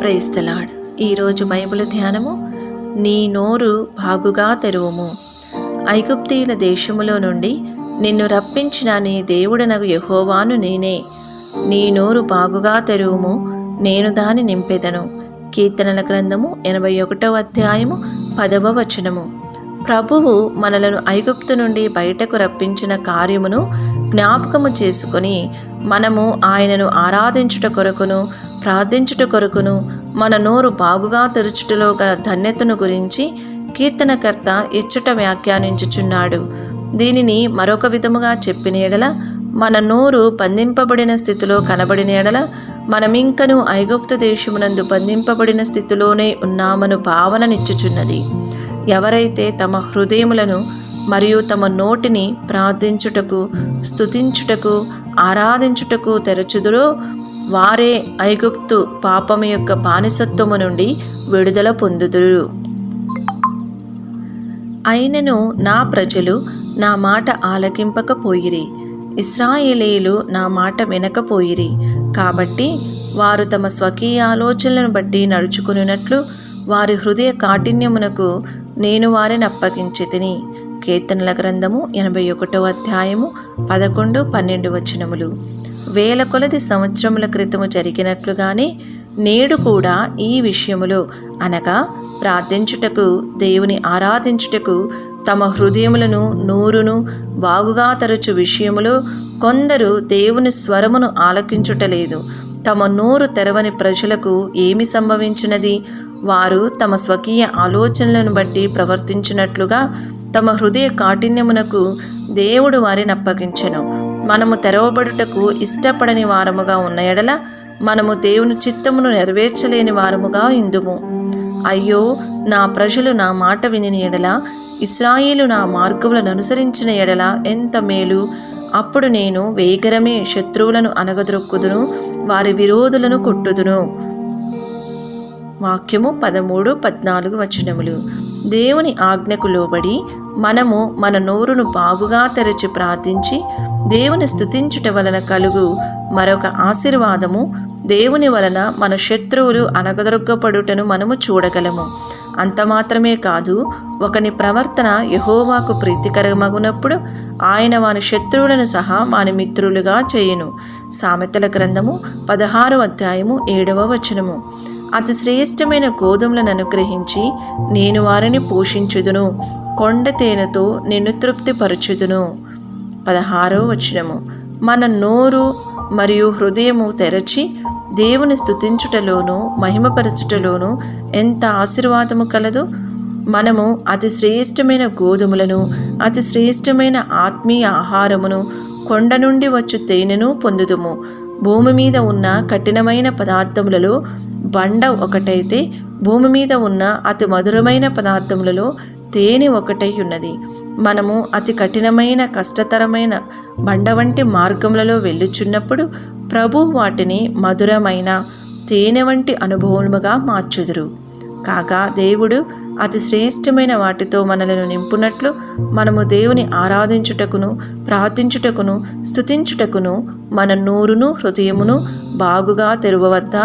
Praise the Lord. ఈరోజు Bible ధ్యానము నీ నోరు బాగుగా తెరువుము. ఐగుప్తీయుల దేశములో నుండి నిన్ను రప్పించిన నీ దేవుడనగు యహోవాను నేనే. నీ నోరు బాగుగా తెరువుము నేను దాని నింపెదను. కీర్తనల గ్రంథము ఎనభై ఒకటవ అధ్యాయము పదవ వచనము. ప్రభువు మనలను ఐగుప్తు నుండి బయటకు రప్పించిన కార్యమును జ్ఞాపకము చేసుకొని మనము ఆయనను ఆరాధించుట కొరకును ప్రార్థించుట కొరకును మన నోరు బాగుగా తెరుచుటలో గల ధన్యతను గురించి కీర్తనకర్త ఇచ్చుట వ్యాఖ్యానించుచున్నాడు. దీనిని మరొక విధముగా చెప్పిన ఎడల మన నోరు బంధింపబడిన స్థితిలో కనబడిన ఎడల మనమింకను ఐగుప్తు దేశమునందు బంధింపబడిన స్థితిలోనే ఉన్నామను భావననిచ్చుచున్నది. ఎవరైతే తమ హృదయములను మరియు తమ నోటిని ప్రార్థించుటకు స్థుతించుటకు ఆరాధించుటకు తెరచుదురో వారే ఐగుప్తు పాపము యొక్క బానిసత్వము నుండి విడుదల పొందుదురు. అయినను నా ప్రజలు నా మాట ఆలకింపకపోయిరి. ఇస్రాయేలీలు నా మాట వినకపోయిరి. కాబట్టి వారు తమ స్వకీయ ఆలోచనలను బట్టి నడుచుకున్నట్లు వారి హృదయ కాఠిన్యమునకు నేను వారిని అప్పగించి తిని కీర్తనల గ్రంథము ఎనభై ఒకటో అధ్యాయము పదకొండు పన్నెండు వచనములు. వేల కొలది సంవత్సరముల క్రితము జరిగినట్లుగానే నేడు కూడా ఈ విషయములో అనగా ప్రార్థించుటకు దేవుని ఆరాధించుటకు తమ హృదయములను నూరును బాగుగా తరచు విషయములో కొందరు దేవుని స్వరమును ఆలకించుటలేదు. తమ నోరు తెరవని ప్రజలకు ఏమి సంభవించినది? వారు తమ స్వకీయ ఆలోచనలను బట్టి ప్రవర్తించినట్లుగా తమ హృదయ కాఠిన్యమునకు దేవుడు వారిని అప్పగించెను. మనము తెరవబడుటకు ఇష్టపడని వారముగా ఉన్న ఎడల మనము దేవుని చిత్తమును నెరవేర్చలేని వారముగా ఇందుము. అయ్యో నా ప్రజలు నా మాట వినిన ఎడల ఇస్రాయేలు నా మార్గములను అనుసరించిన ఎడల ఎంత మేలు. అప్పుడు నేను వేగరమే శత్రువులను అనగదొక్కుదును వారి విరోధులను కొట్టుదును. వాక్యము పదమూడు పద్నాలుగు వచనములు. దేవుని ఆజ్ఞకు లోబడి మనము మన నోరును బాగుగా తెరచి ప్రార్థించి దేవుని స్థుతించుట వలన కలుగు మరొక ఆశీర్వాదము. దేవుని వలన మన శత్రువులు అనగదొరగ్గపడుటను మనము చూడగలము. అంత మాత్రమే కాదు ఒకని ప్రవర్తన యహోవాకు ప్రీతికరమగునప్పుడు ఆయన వాని శత్రువులను సహా వాని మిత్రులుగా చేయును. సామెతల గ్రంథము పదహారు అధ్యాయము ఏడవ వచనము. అతి శ్రేష్టమైన గోధుమలను అనుగ్రహించి నేను వారిని పోషించుదును. కొండ తేనెతో నిన్ను తృప్తిపరచుదును. పదహారో వచనము. మన నోరు మరియు హృదయము తెరచి దేవుని స్థుతించుటలోను మహిమపరచుటలోను ఎంత ఆశీర్వాదము కలదు? మనము అతి శ్రేష్టమైన గోధుమలను అతి శ్రేష్టమైన ఆత్మీయ ఆహారమును కొండ నుండి వచ్చు తేనెను పొందుదుము. భూమి మీద ఉన్న కఠినమైన పదార్థములలో బండ ఒకటైతే భూమి మీద ఉన్న అతి మధురమైన పదార్థములలో తేనె ఒకటై ఉన్నది. మనము అతి కఠినమైన కష్టతరమైన బండ వంటి మార్గములలో వెళ్ళుచున్నప్పుడు ప్రభు వాటిని మధురమైన తేనె వంటి అనుభవముగా మార్చుదురు. కాగా దేవుడు అతి శ్రేష్టమైన వాటితో మనలను నింపునట్లు మనము దేవుని ఆరాధించుటకును ప్రార్థించుటకును స్తుతించుటకును మన నోరును హృదయమును బాగుగా తెరవవద్దా?